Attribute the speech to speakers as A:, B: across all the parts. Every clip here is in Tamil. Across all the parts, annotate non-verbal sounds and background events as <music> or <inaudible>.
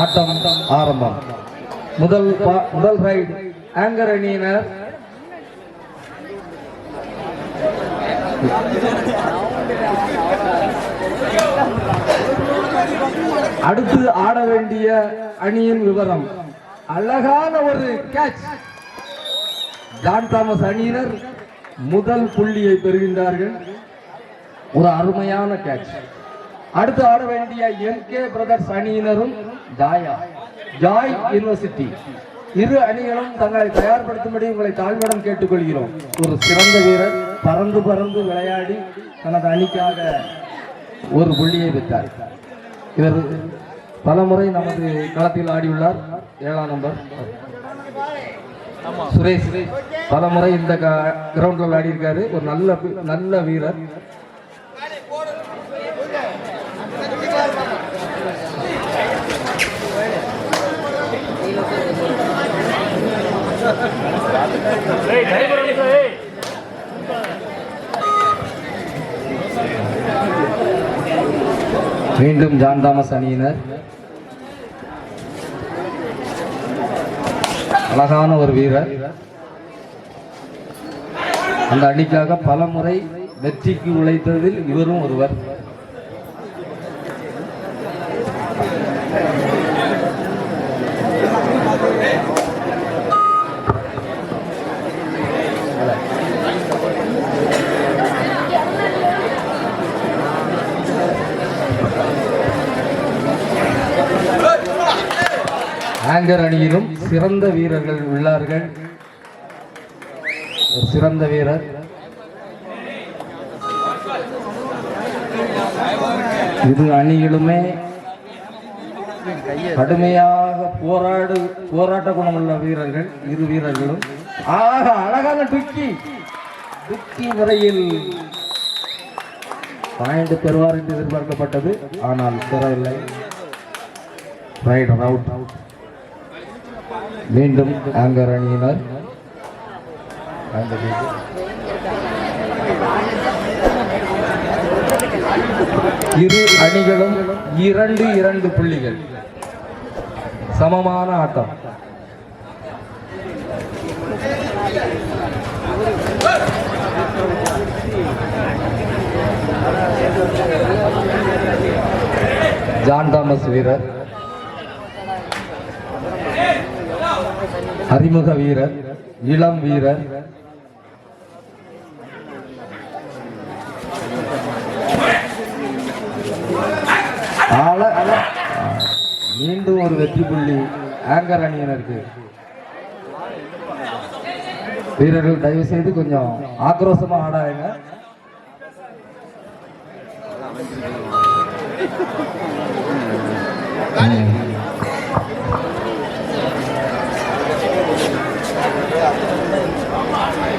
A: ஆட்டம் ஆரம்பம். முதல் முதல் ரைடு ஆங்கர் அணியினர். அடுத்து ஆட வேண்டிய அணியின் விவரம். அழகான ஒரு கேட்ச் ஜான் தாமஸ் அணியினர் முதல் புள்ளியை பெறுகின்றார்கள். ஒரு அருமையான கேட்ச் அடுத்து ஆட வேண்டிய என் கே பிரதர்ஸ் அணியினரும் ஜாயா. Joy university. இரு அணிகளும் தங்களை தயார்படுத்தும்படி உங்களை தாழ்வடம் கேட்டுக்கொள்கிறோம். ஒரு சிறந்த வீரர் பறந்து பறந்து விளையாடி தனது அணிக்காக ஒரு புள்ளியை பெற்றார். இவர் பலமுறை நமது களத்தில் ஆடியுள்ளார். ஏழாம் நம்பர். சுரேஷ் பலமுறை இந்த கிரவுண்ட்ல விளையாடி இருக்காரு ஒரு நல்ல நல்ல வீரர். மீண்டும் ஜான் தாமஸ் அணியினர். அழகான ஒரு வீரர். அந்த அணிக்காக பல முறை வெற்றிக்கு உழைத்ததில் இவரும் ஒருவர். ஆங்கர் அணியிலும் சிறந்த வீரர்கள் உள்ளார்கள். சிறந்த வீரர். இரு அணியிலுமே கடுமையாக போராடு போராட்ட குணம் உள்ள வீரர்கள் இரு வீரர்களும். ஆக அழகான டுக்கி டுக்கி முறையில் பாயிண்ட் பெறுவார் என்று எதிர்பார்க்கப்பட்டது. ஆனால் பெறவில்லை. ரைட் அவுட் அவுட் மீண்டும் ஆங்கர் அணியினர். இரு அணிகளும் இரண்டு இரண்டு புள்ளிகள். சமமான ஆட்டம். ஜான் தாமஸ் வீரர். அறிமுக வீரர் இளம் வீரர். மீண்டும் ஒரு வெற்றி புள்ளி ஆங்கர் அணியினருக்கு. வீரர்கள் தயவு செய்து கொஞ்சம் ஆக்ரோஷமா ஆடாங்க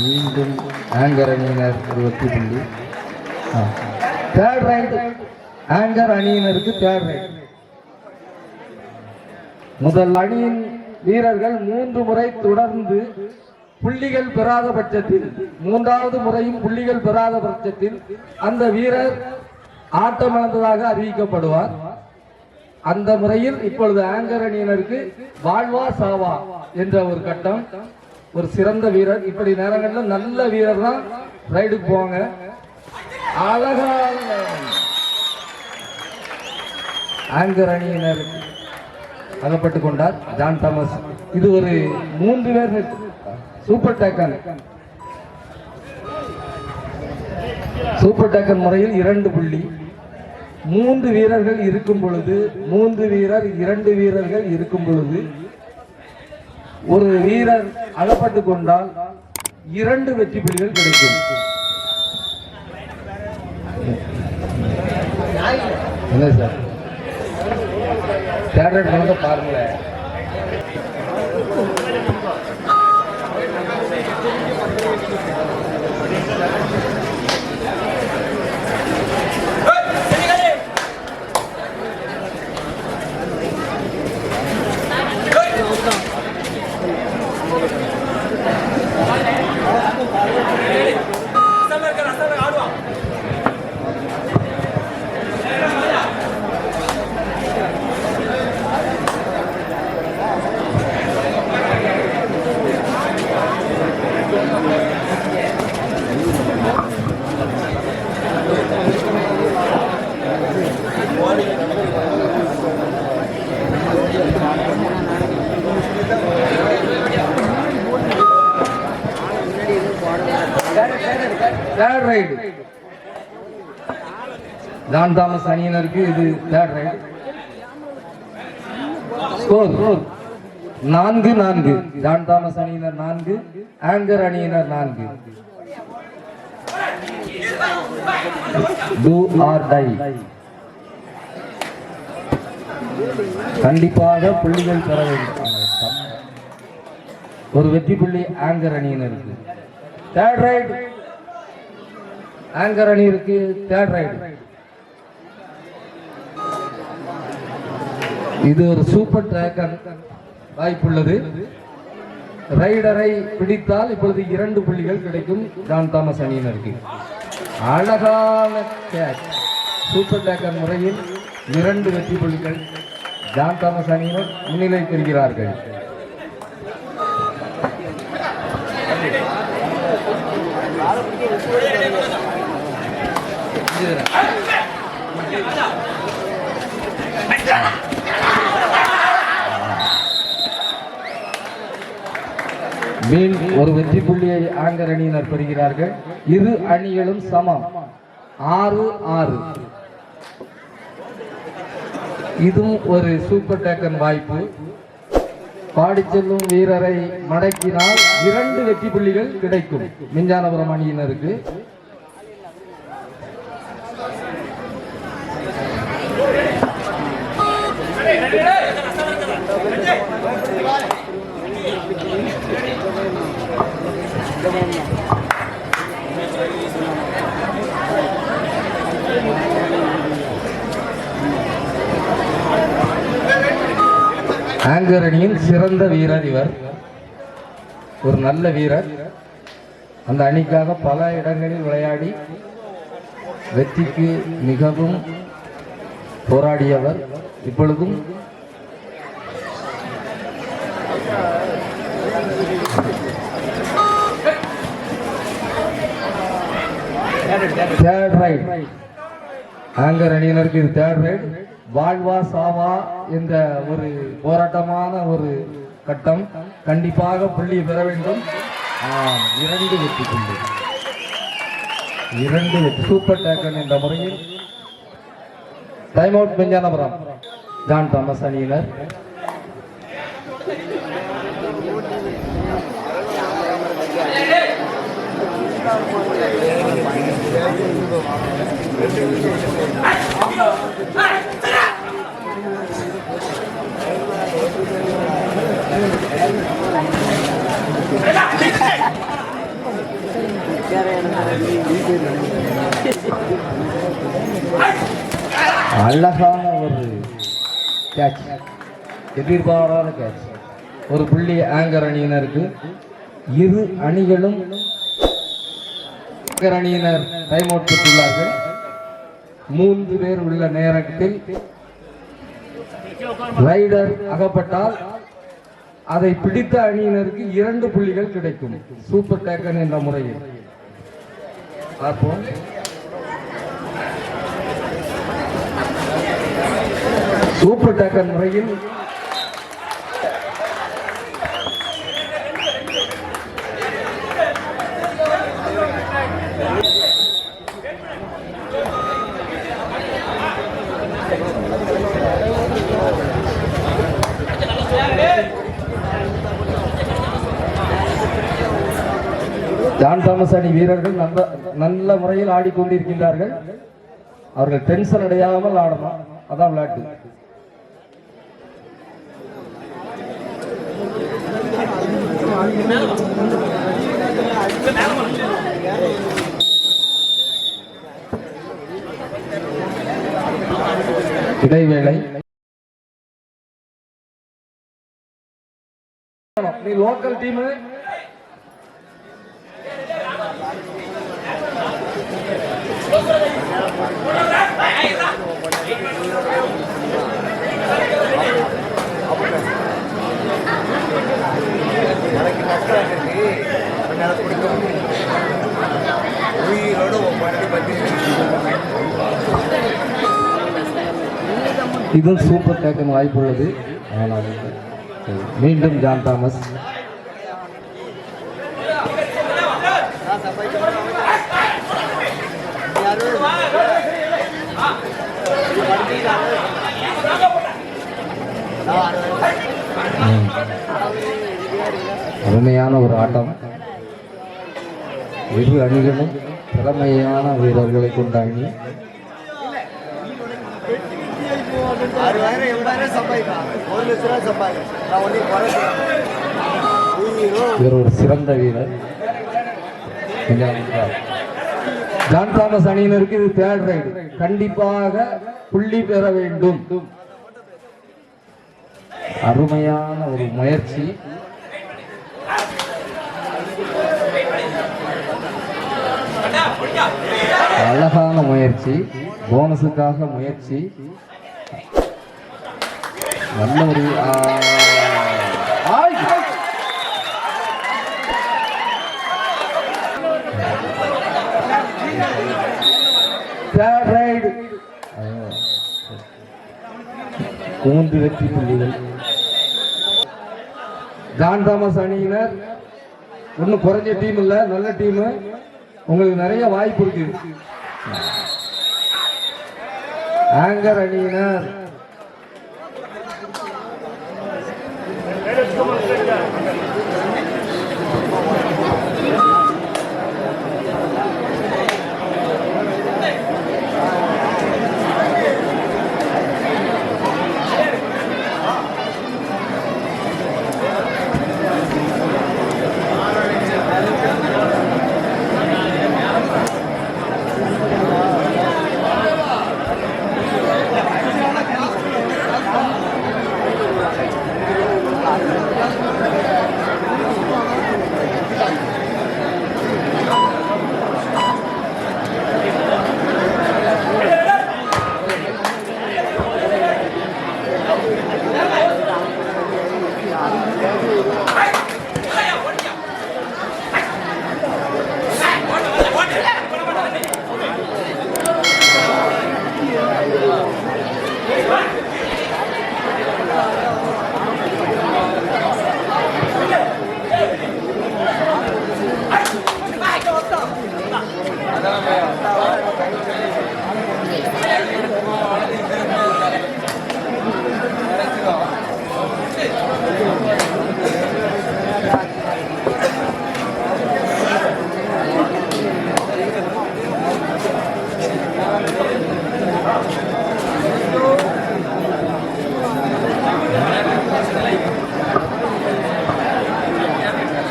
A: மீண்டும் ஆங்கர் அணியினர் ஒரு வெற்றி புள்ளி. தேர்ட் ரைட் ஆங்கர் அணியினருக்கு தேர்ட் ரைட் முதல் அணியின் வீரர்கள் மூன்று முறை தொடர்ந்து புள்ளிகள் பெறாத பட்சத்தில் மூன்றாவது முறையும் புள்ளிகள் பெறாத பட்சத்தில் அந்த வீரர் ஆட்டமிழந்ததாக அறிவிக்கப்படுவார். அந்த முறையில் இப்பொழுது ஆங்கர் அணியினருக்கு வாழ்வா சாவா என்ற ஒரு கட்டம். ஒரு சிறந்த வீரர். இப்படி நேரங்களில் நல்ல வீரர் தான் ரைடுக்கு போவாங்க. அழகான ஆங்கர் அணியினர் அகப்பட்டு கொண்டார் ஜான் தாமஸ். இது ஒரு மூன்று பேர் சூப்பர் டேக்கன் சூப்பர் டேக்கன் முறையில் இரண்டு புள்ளி. மூன்று வீரர்கள் இருக்கும் பொழுது மூன்று வீரர் இரண்டு வீரர்கள் இருக்கும் பொழுது ஒரு வீரர் அகப்பட்டு கொண்டால் இரண்டு வெற்றி புள்ளிகள் கிடைக்கும். என்ன சார்? தேர்ட் வந்து பாருங்களேன். ரைடு ஜான் தாமஸ் அணியினருக்கு இது தேர்ட் ரைடு ஸ்கோர் நான்கு நான்கு ஜான் தாமஸ் அணியினர் நான்கு ஆங்கர் அணியினர் நான்கு டூ ஆர் டை கண்டிப்பாக புள்ளிகள் பெற வேண்டும். ஒரு வெற்றி புள்ளி ஆங்கர் அணியினருக்கு தேர்ட் ரைட் ஆங்கர் அணி இருக்கு தேர்ட் ரைட் இது ஒரு சூப்பர் டிராக்கர் வாய்ப்புள்ளது. ரைடரை பிடித்தால் இப்பொழுது இரண்டு புள்ளிகள் கிடைக்கும். ஜான் தாமஸ் அணியினருக்கு. அழகான கேட்ச் சூப்பர் டேக்கர் முறையில் இரண்டு வெற்றி புள்ளிகள் ஜான் தாமஸ் அணியினர் முன்னிலை பெறுகிறார்கள். மீன் ஒரு வெற்றி புள்ளியை ஆங்கர் அணியினர் பெறுகிறார்கள். இரு அணிகளும் சமம். ஆறு ஆறு. இதுவும் ஒரு சூப்பர் டேக்கன் வாய்ப்பு. பாடி செல்லும் வீரரை மடக்கினால் இரண்டு வெற்றி புள்ளிகள் கிடைக்கும். மிஞ்சானபுரம் அணியினருக்கு. ஆங்கர் அணியின் சிறந்த வீரர் இவர். ஒரு நல்ல வீரர். அந்த அணிக்காக பல இடங்களில் விளையாடி வெற்றிக்கு மிகவும் போராடியவர் இப்பொழுதும். தேர்ட் ரைட் ஆங்கர் அணியினருக்கு இது தேர்ட் ரைட் வாழ்வா சாவா என்ற ஒரு போராட்டமான ஒரு கட்டம் கண்டிப்பாக புள்ளி பெற வேண்டும். இரண்டு வெற்றி புள்ளி. இரண்டு வெற்றி. சூப்பர் டேக்கன் என்ற முறையில் டைம் அவுட் பெஞ்சானபுரம் ஜான் தாமஸ் அணியினர். அழகான ஒரு கேட்ச் எதிர்பாராத கேட்ச் ஒரு புள்ளி ஆங்கர் அணியினருக்கு இரு அணிகளும் ஆங்கர் அணியினர் டைம் அவுட் பெற்றுள்ளார்கள். மூன்று பேர் உள்ள நேரத்தில் ரைடர் அகப்பட்டால் அதை பிடித்த அணியினருக்கு இரண்டு புள்ளிகள் கிடைக்கும். சூப்பர் டேக்கன் என்ற முறையில். பார்ப்போம். சூப்பர் டேக்கர் முறையில் ஜான் தாமஸ் அணி வீரர்கள் நல்ல நல்ல முறையில் ஆடிக்கொண்டிருக்கின்றார்கள். அவர்கள் டென்ஷன் அடையாமல் ஆடணும். அதான் விளையாட்டு. இடைவேளை. நீ லோக்கல் டீமு
B: என்னால் பிடிக்க முடியும் உயிரோட உன் வண்டி பற்றி
A: இதுவும் சூப்பர் டேக்கன் வாய்ப்பு உள்ளது ஆனால் சரி. மீண்டும் ஜான் தாமஸ் ம். அருமையான ஒரு ஆட்டம். இரு அணிகளும் திறமையான வீரர்களை கொண்ட அணி.
B: ஒரு
A: இவர் ஒரு சிறந்த வீரர். ஜான் தாமஸ் அணியினருக்கு இது தேர்ட் ரைடு கண்டிப்பாக புள்ளி பெற வேண்டும். அருமையான ஒரு முயற்சி. அழகான முயற்சி போனஸுக்காக முயற்சி. நல்ல ஒரு மூன்று வெற்றி புள்ளிகள். ஜான் தாமஸ் அணியினர். ஒன்றும் குறைஞ்ச டீம் இல்லை நல்ல டீமு உங்களுக்கு நிறைய வாய்ப்பு இருக்கு. ஆங்கர் அணியினர்.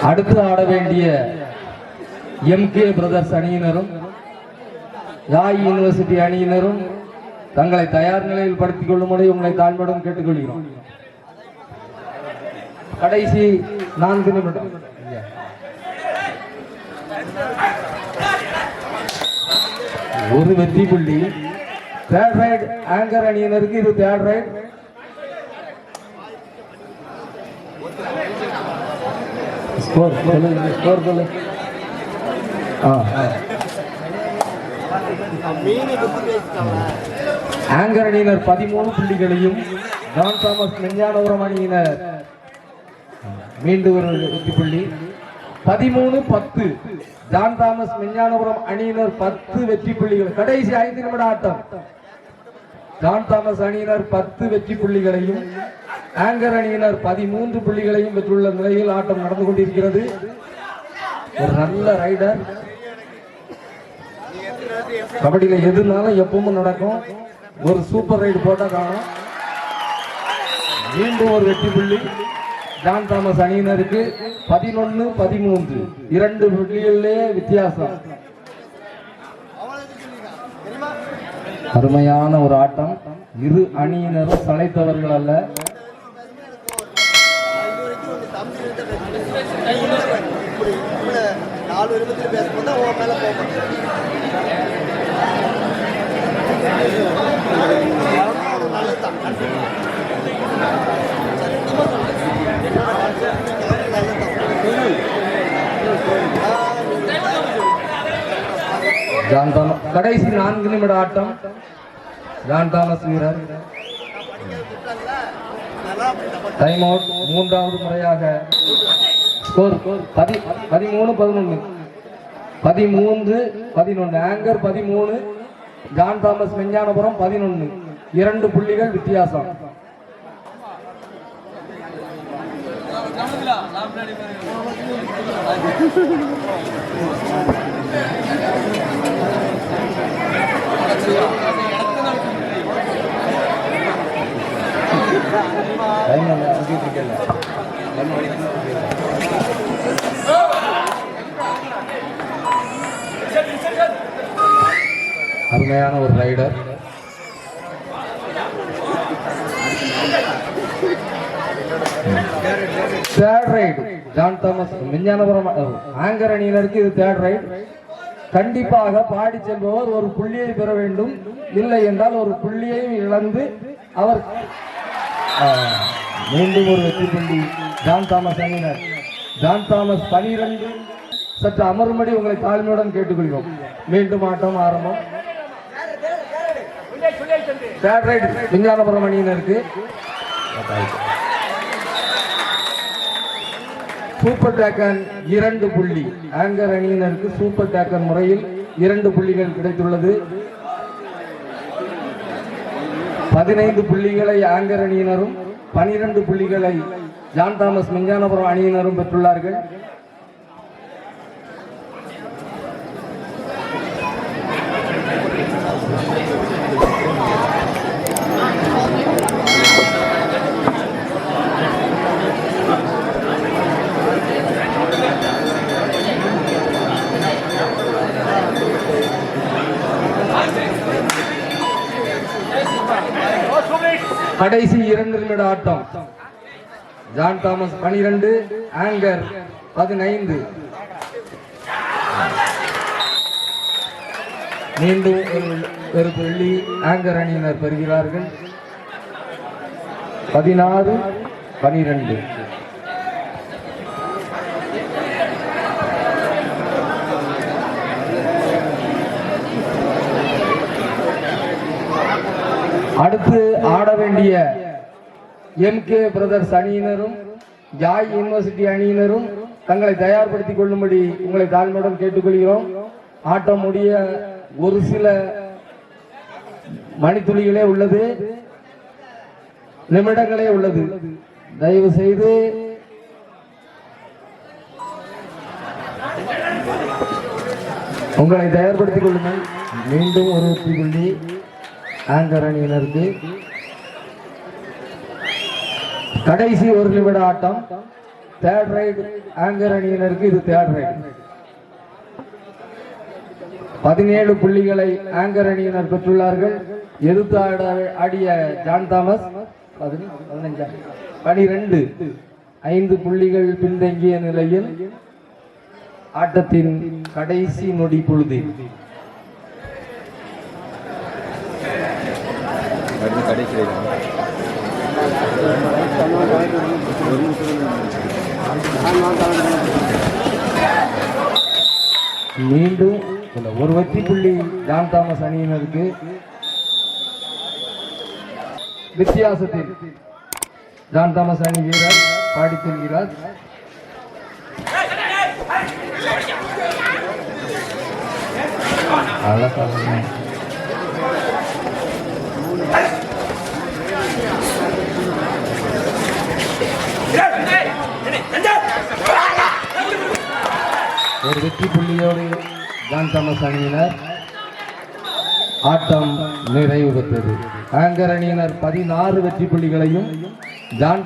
A: அடுத்து ஆட வேண்டிய எம்கே பிரதர்ஸ் அணியினரும் ராய் யூனிவர்சிட்டி அணியினரும் தங்களை தயார் நிலையில் படுத்திக் கொள்ளும்படி உங்களை தாழ்மையுடன் கேட்டுக்கொள்கிறோம். கடைசி நான்கு நிமிடம். ஒரு வெற்றி புள்ளி தேர்ட் ரைட் ஆங்கர் அணியினருக்கு இது தேர்ட் ரைட் ஸ்கோர் சொல்லுங்க ஸ்கோர் சொல்லு ஆ ஆங்கர் அணியினர் பதிமூணு புள்ளிகளையும் ஜான் தாமஸ் மெஞ்ஞானபுரம் அணியினர் மீண்டும் ஒரு வெற்றி புள்ளி. பதிமூணு பத்து. ஜான் தாமஸ் மெஞ்ஞானபுரம் அணியினர் பத்து வெற்றி புள்ளிகள். கடைசி ஐந்து நிமிட ஆட்டம். ஜான் தாமஸ் அணியினர் பத்து வெற்றி புள்ளிகளையும் ஆங்கர் அணியினர் பதிமூன்று புள்ளிகளையும் பெற்றுள்ள நிலையில் ஆட்டம் நடந்து கொண்டிருக்கிறது. ஒரு நல்ல ரைடர்.
B: கபடியில்
A: கபடியில எதுனாலும் எப்பவும் நடக்கும். ஒரு சூப்பர் ரைடு போட்டா காணும். மீண்டும் ஒரு வெற்றி புள்ளி. ஜான் தாமஸ் அணியினருக்கு பதினொன்னு பதிமூன்று. இரண்டு புள்ளிகளிலே வித்தியாசம். அருமையான ஒரு ஆட்டம். இரு அணியினரும் சளைத்தவர்கள் அல்ல
B: இப்படி இப்படி நாலு விருப்பத்தில் பேசும்போது தான் உன் மேலே போகும்
A: ஜான் தாமஸ் கடைசி நான்கு நிமிட ஆட்டம். ஜான் தாமஸ் வீரர் டைம் அவுட் மூன்றாவது முறையாக. ஸ்கோர் பதிமூணு பதினொன்று. பதிமூன்று பதினொன்று. ஆங்கர் பதிமூணு ஜான் தாமஸ் விஞ்ஞானபுரம் பதினொன்று. இரண்டு புள்ளிகள் வித்தியாசம். <laughs> டைம் இருக்கல அருமையான ஒரு raider third raid John Thomas Vignanapuram anchor அணியினருக்கு இது தேர்ட் ரைடு கண்டிப்பாக பாடி செல்பவர் ஒரு புள்ளியை பெற வேண்டும். இல்லை என்றால் ஒரு புள்ளியை இழந்து அவர் மீண்டும் ஒரு வெற்றி புள்ளி. ஜான் தாமஸ் அணியினர். ஜான் தாமஸ் பனிரெண்டு. சற்று அமரும்படி உங்களை தாழ்மையுடன் கேட்டுக்கொள்கிறோம். மீண்டும் ஆட்டம் ஆரம்பம். தேர்ட் ரைட் விஞ்ஞானபுரம் அணியினருக்கு சூப்பர் டேக்கன் இரண்டு புள்ளி. ஆங்கர் அணியினருக்கு சூப்பர் டேக்கன் முறையில் இரண்டு புள்ளிகள் கிடைத்துள்ளது. பதினைந்து புள்ளிகளை ஆங்கர் அணியினரும் பனிரெண்டு புள்ளிகளை ஜான் தாமஸ் விஞ்ஞானபுரம் அணியினரும் பெற்றுள்ளார்கள். கடைசி இரண்டு நிமிட ஆட்டம். ஜான் தாமஸ் பனிரெண்டு ஆங்கர் பதினைந்து. மீண்டும் ஒரு- புள்ளி ஆங்கர் அணியினர் பெறுகிறார்கள். பதினாறு பனிரெண்டு. அடுத்து ஆட வேண்டிய எம் கே பிரதர்ஸ் அணியினரும் ஜாய் யூனிவர்சிட்டி அணியினரும் தங்களை தயார்படுத்திக் கொள்ளும்படி உங்களை தாழ்மையுடன் கேட்டுக்கொள்கிறோம். ஆட்டம் முடிய ஒரு சில மணித்துளிகளே உள்ளது. நிமிடங்களே உள்ளது. தயவு செய்து உங்களை தயார்படுத்திக் கொள்ளுங்கள். மீண்டும் ஒரு புள்ளி. ஆங்கர் அணியினருக்கு கடைசி ஒரு நிமிட ஆட்டம். தேர்ட் ரைட் ஆங்கர் அணியினருக்கு இது தேர்ட் ரைடு பதினேழு புள்ளிகளை ஆங்கர் அணியினர் பெற்றுள்ளார்கள். எதிர்த்து ஆடிய ஜான் தாமஸ் பனிரெண்டு. ஐந்து புள்ளிகள் பின்தங்கிய நிலையில் ஆட்டத்தின் கடைசி நொடி பொழுது. மீண்டும் இந்த ஒரு வெற்றி புள்ளி ஜான் தாமஸ் அணியினருக்கு வித்தியாசத்தில் ஜான் தாமஸ் அணி வீரர் பாடி செல்கிறார் அழகாக ஒரு வெற்றி புள்ளியோடு ஜான் தாமஸ் அணியினர். ஆட்டம் நிறைவு பெற்றது ஆங்கர் அணியினர் பதினாறு வெற்றி புள்ளிகளையும் ஜான்